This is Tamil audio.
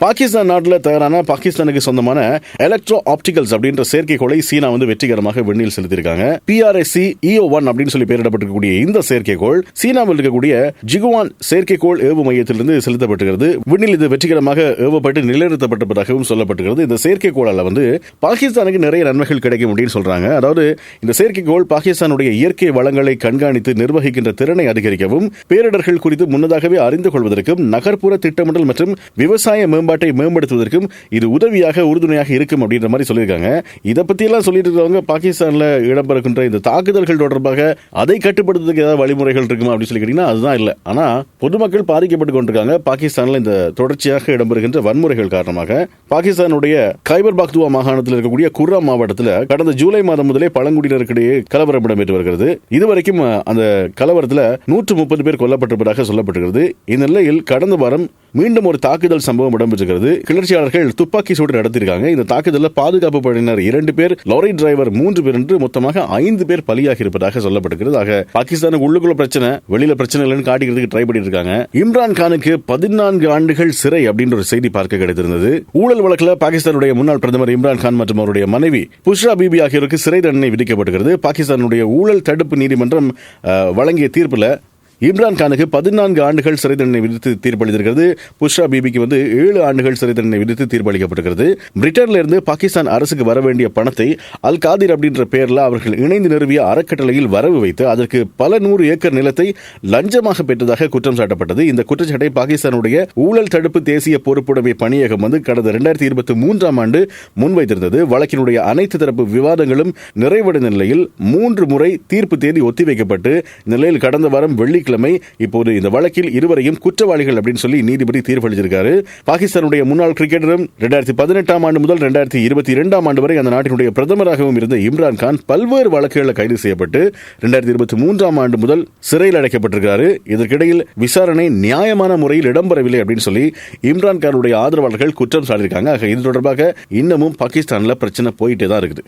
பாகிஸ்தான் நாட்டில் தயாரான பாகிஸ்தானுக்கு சொந்தமான எலக்ட்ரோ ஆப்டிகல்ஸ் அப்படின்ற செயற்கைக்கோளை சீனா வந்து வெற்றிகரமாக விண்ணில் செலுத்தியிருக்காங்க. பிஆர்எஸ்சி இஓ ஒன் அப்படின்னு சொல்லி பெயரிடப்பட்டிருக்கக்கூடிய இந்த செயற்கைக்கோள் சீனாவில் இருக்கக்கூடிய ஜிகுவான் செயற்கைக்கோள் ஏவு மையத்திலிருந்து செலுத்தப்பட்டுகிறது விண்ணில் இது வெற்றிகரமாக ஏவப்பட்டு நிலைநிறுத்தப்பட்டதாகவும் சொல்லப்பட்டுகிறது இந்த செயற்கைக்கோளால் வந்து பாகிஸ்தானுக்கு நிறைய நன்மைகள் கிடைக்கும் அப்படின்னு சொல்றாங்க. அதாவது இந்த செயற்கைக்கோள் பாகிஸ்தானுடைய இயற்கை வளங்களை கண்காணித்து நிர்வகிக்கின்ற திறனை அதிகரிக்கவும் பேரிடர்கள் குறித்து முன்னதாகவே அறிந்து கொள்வதற்கும் நகர்ப்புற திட்டமிடல் மற்றும் விவசாய மேம்பாட்டை மேம்படுத்துவதற்கும் இது உதவியாக உறுதுணையாக இருக்கும் அப்படின்ற மாதிரி சொல்லியிருக்காங்க. இதை பத்தி சொல்லிட்டு இருக்கிறவங்க பாகிஸ்தான்ல இடம்பெறுகின்ற இந்த தாக்குதல்கள் தொடர்பாக அதை கட்டுப்படுத்துறதுக்கு ஏதாவது வழிமுறைகள் இருக்குமா அப்படின்னு சொல்லி கேட்டீங்கன்னா அதுதான் இல்லை. ஆனா பொதுமக்கள் பாதிக்கப்பட்டு கொண்டிருக்காங்க. பாகிஸ்தான்ல இந்த தொடர்ச்சியாக இடம்பெறுகின்ற வன்முறைகள் காரணமாக பாகிஸ்தானுடைய கைபர் பாக்துவா மாகாணத்தில் இருக்கக்கூடிய குர்ரா மாவட்டத்தில் கடந்த ஜூலை மாதம் முதலே பழங்குடியினருக்கிடையே கலவரம் இடம்பெற்று வருகிறது. இதுவரைக்கும் அந்த கலவரத்தில் நூற்று முப்பது பேர் கொல்லப்பட்டிருப்பதாக சொல்லப்பட்டிருக்கிறது. இந்த நிலையில் கடந்த வாரம் மீண்டும் ஒரு தாக்குதல் சம்பவம் இடம்பெற்றிருக்கிறது. கிளர்ச்சியாளர்கள் துப்பாக்கி சூடு நடத்தியிருக்காங்க. இந்த தாக்குதலில் பாதுகாப்பு படையினர் இரண்டு பேர் லாரி டிரைவர் மூன்று பேர் என்று மொத்தமாக ஐந்து பேர் பலியாகி இருப்பதாக சொல்லப்படுகிறது ஆக பாகிஸ்தானுக்கு உள்ளுக்குள்ள பிரச்சனை வெளியில பிரச்சனை இல்லைன்னு காட்டிக்கிறதுக்கு ட்ரை பண்ணிட்டு இருக்காங்க இம்ரான் கானுக்கு பதினான்கு ஆண்டுகள் சிறை அப்படின்ற ஒரு செய்தி பார்க்க கிடைத்திருந்தது. ஊழல் வழக்கில் பாகிஸ்தானுடைய முன்னாள் பிரதமர் இம்ரான் கான் மற்றும் அவருடைய மனைவி புஷ்ரா பிபி ஆகியோருக்கு சிறை தண்டனை விதிக்கப்பட்டிருக்கிறது. பாகிஸ்தானுடைய ஊழல் தடுப்பு நீதிமன்றம் வழங்கிய தீர்ப்பில் இம்ரான் கானுக்கு பதினான்கு ஆண்டுகள் சிறை தண்டனை விதித்து தீர்ப்பளித்திருக்கிறது. புஷ்ரா பிபிக்கு வந்து ஏழு ஆண்டுகள் சிறை தண்டனை விதித்து தீர்ப்பளிக்கப்பட்டிருக்கிறது. பிரிட்டன்ல இருந்து பாகிஸ்தான் அரசுக்கு வர வேண்டிய பணத்தை அல் காதிர் அப்படின்ற பெயரில் அவர்கள் இணைந்து நிறுவிய அறக்கட்டளையில் வரவு வைத்து அதற்கு பல நூறு ஏக்கர் நிலத்தை லஞ்சமாக பெற்றதாக குற்றம் சாட்டப்பட்டது. இந்த குற்றச்சாட்டை பாகிஸ்தானுடைய ஊழல் தடுப்பு தேசிய பொறுப்புடைமை பணியகம் வந்து கடந்த இரண்டாயிரத்தி இருபத்தி மூன்றாம் ஆண்டு முன்வைத்திருந்தது. வழக்கினுடைய அனைத்து தரப்பு விவாதங்களும் நிறைவடைந்த நிலையில் மூன்று முறை தீர்ப்பு தேதி ஒத்திவைக்கப்பட்டு நிலையில் கடந்த வாரம் வெள்ளி வெள்ளிக்கிழமை இப்போது இந்த வழக்கில் இருவரையும் குற்றவாளிகள் அப்படின்னு சொல்லி நீதிபதி தீர்ப்பளிச்சிருக்காரு. பாகிஸ்தானுடைய முன்னாள் கிரிக்கெட்டரும் இரண்டாயிரத்தி பதினெட்டாம் ஆண்டு முதல் இரண்டாயிரத்தி இருபத்தி இரண்டாம் ஆண்டு வரை அந்த நாட்டினுடைய பிரதமராகவும் இருந்த இம்ரான் கான் பல்வேறு வழக்குகளில் கைது செய்யப்பட்டு இரண்டாயிரத்தி இருபத்தி மூன்றாம் ஆண்டு முதல் சிறையில் அடைக்கப்பட்டிருக்கிறாரு. இதற்கிடையில் விசாரணை நியாயமான முறையில் இடம்பெறவில்லை அப்படின்னு சொல்லி இம்ரான் கானுடைய ஆதரவாளர்கள் குற்றம் சாட்டியிருக்காங்க. இது தொடர்பாக இன்னமும் பாகிஸ்தான்ல பிரச்சனை போயிட்டே தான் இருக்குது.